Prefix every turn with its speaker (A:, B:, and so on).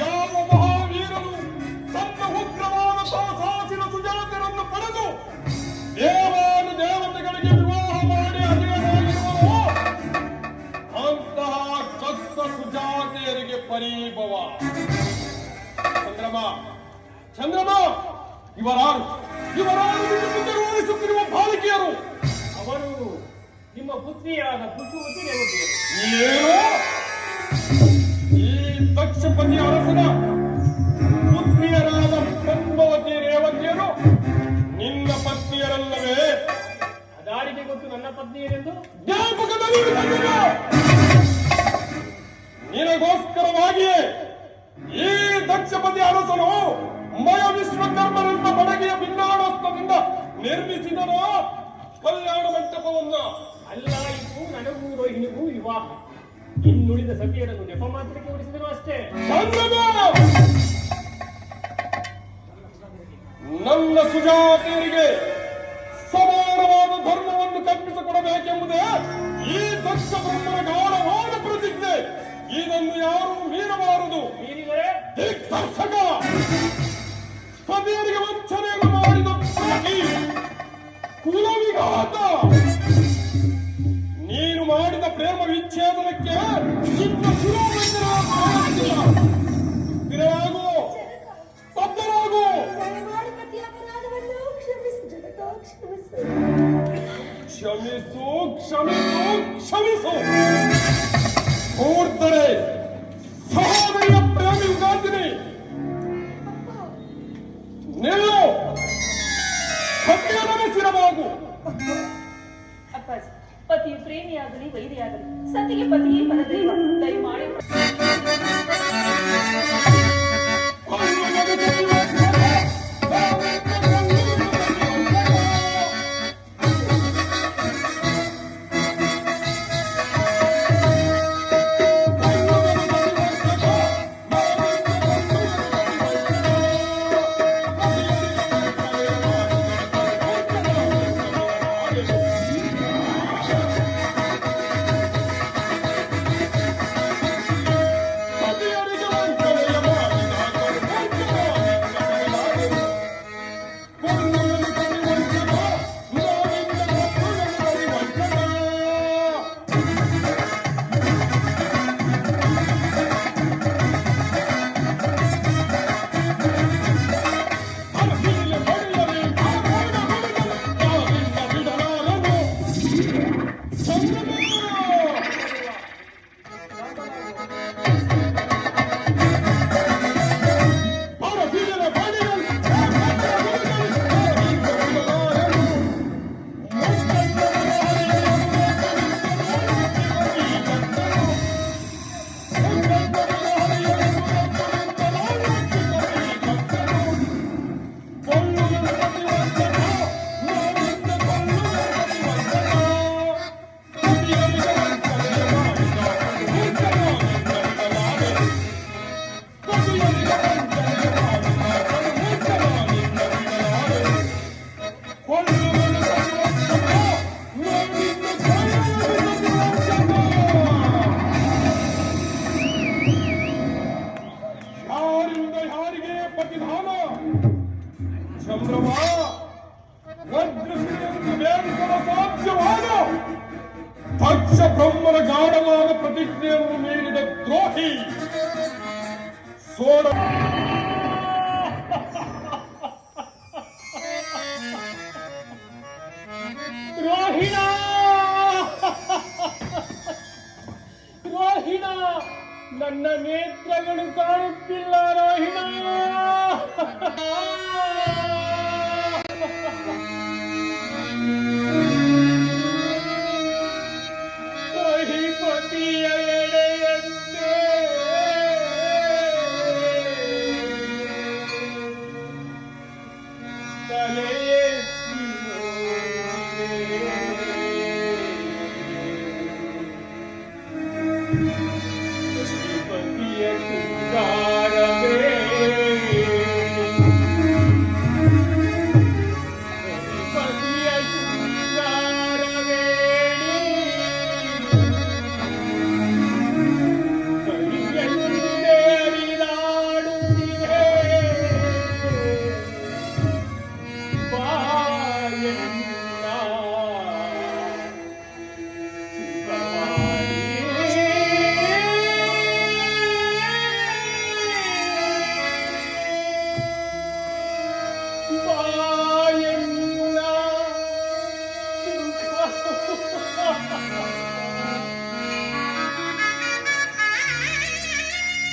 A: ಯಾವ ಮಹಾವೀರನು ತನ್ನ ಉಗ್ರವಾದ ಸಾಹಸಿನ ಸುಜಾತರನ್ನು ಪಡೆದು ದೇವಾನು ದೇವತೆಗಳಿಗೆ ವಿವಾಹ ಮಾಡಿ ಅದೇನಾಗಿರುವ ಅಂತಹ ಕಸ್ತ ಸುಜಾತೆಯರಿಗೆ ಪರೀಭವ ಚಂದ್ರಮ ಚಂದ್ರಮ ಇವರಾರು ಇವರಾರು ಬಾಲಕಿಯರು?
B: ಅವರು ನಿಮ್ಮ ಪುತ್ರಿಯಾದ ಪುಷ್ಪವತಿ ರೇವತಿಯರು
A: ಏನು? ಈ ದಕ್ಷಪತಿ ಅರಸನ ಪುತ್ರಿಯರಾದ ಪದ್ಮವತಿ ರೇವತಿಯರು ನಿನ್ನ ಪತ್ನಿಯರಲ್ಲವೇ?
B: ಅದಾರಿಗೆ ಗೊತ್ತು ನನ್ನ ಪತ್ನಿಯರೆಂದು?
A: ಜ್ಞಾಪಕದಲ್ಲಿ. ನಿನಗೋಸ್ಕರವಾಗಿಯೇ ಈ ದಕ್ಷಪತಿ ಅರಸನು ಮಯ ವಿಶ್ವಕರ್ಮರೆಂಬ ಬಡಗಿಯ ಭಿನ್ನಾಣೋಸ್ತದಿಂದ ನಿರ್ಮಿಸಿದನು. ಕಲ್ಯಾಣ ಮಂಟಪವನ್ನ
B: ಅಲ್ಲ ಇದು ನನಗೂ ರೋಹಿಣಿಗೂ ವಿವಾಹ ಇನ್ನುಳಿದ ಸತಿಯರನ್ನು ನೆಪ ಮಾತ್ರಕ್ಕೆ ಉಳಿಸಿದರು ಅಷ್ಟೇ.
A: ನನ್ನ ಸುಜಾತಿಯರಿಗೆ ಸಮಾನವಾದ ಧರ್ಮವನ್ನು ಕಲ್ಪಿಸಿಕೊಡಬೇಕೆಂಬುದೇ ಈ ದಕ್ಷ ಬ್ರಹ್ಮನ ಗೌರವಾದ ಪ್ರತಿಜ್ಞೆ. ಇದನ್ನು ಯಾರು ಮೀರಬಾರದು.
B: ಮೀರಿದರೆ?
A: ದಿಗ್ದರ್ಶಕ! ಸತಿಯರಿಗೆ ವಂಚನೆಯನ್ನು ಮಾಡಿದ ಕುಲವಿಘಾತ! ಪ್ರೇಮ ವಿಚ್ಛೇದನಕ್ಕೆ ಚಿಕ್ಕ
C: ದಯಮಾಡಿ ಪತಿಯ ಅಪರಾಧವನ್ನು ಕ್ಷಮಿಸು
A: ಕ್ಷಮಿಸು ಕ್ಷಮಿಸು. ಮೂರ್ತರೆ, ಸಹೋದರಿಯ ಪ್ರೇಮಿ ಯುಗಾಂತಿನಿ ನಿಲ್ಲು. ಹತ್ತಿರ ಸ್ಥಿರವಾಗು
C: ಅಪ್ಪಾಜಿ. ಪತಿಯು ಪ್ರೇಮಿಯಾಗಲಿ ವೈರಿಯಾಗಲಿ ಸತಿಗೆ ಪತಿಯೇ ಪರದೈವ ದಯಮಾಡಿ
A: ಬ್ರಹ್ಮನ ಗಾಢವಾದ ಪ್ರತಿಜ್ಞೆಯನ್ನು ಮೀರಿದ ದ್ರೋಹಿ. ಸೋಡ
B: ರೋಹಿಣ ರೋಹಿಣ ನನ್ನ ನೇತ್ರಗಳು ಕಾಣುತ್ತಿಲ್ಲ ರೋಹಿಣ Thank you.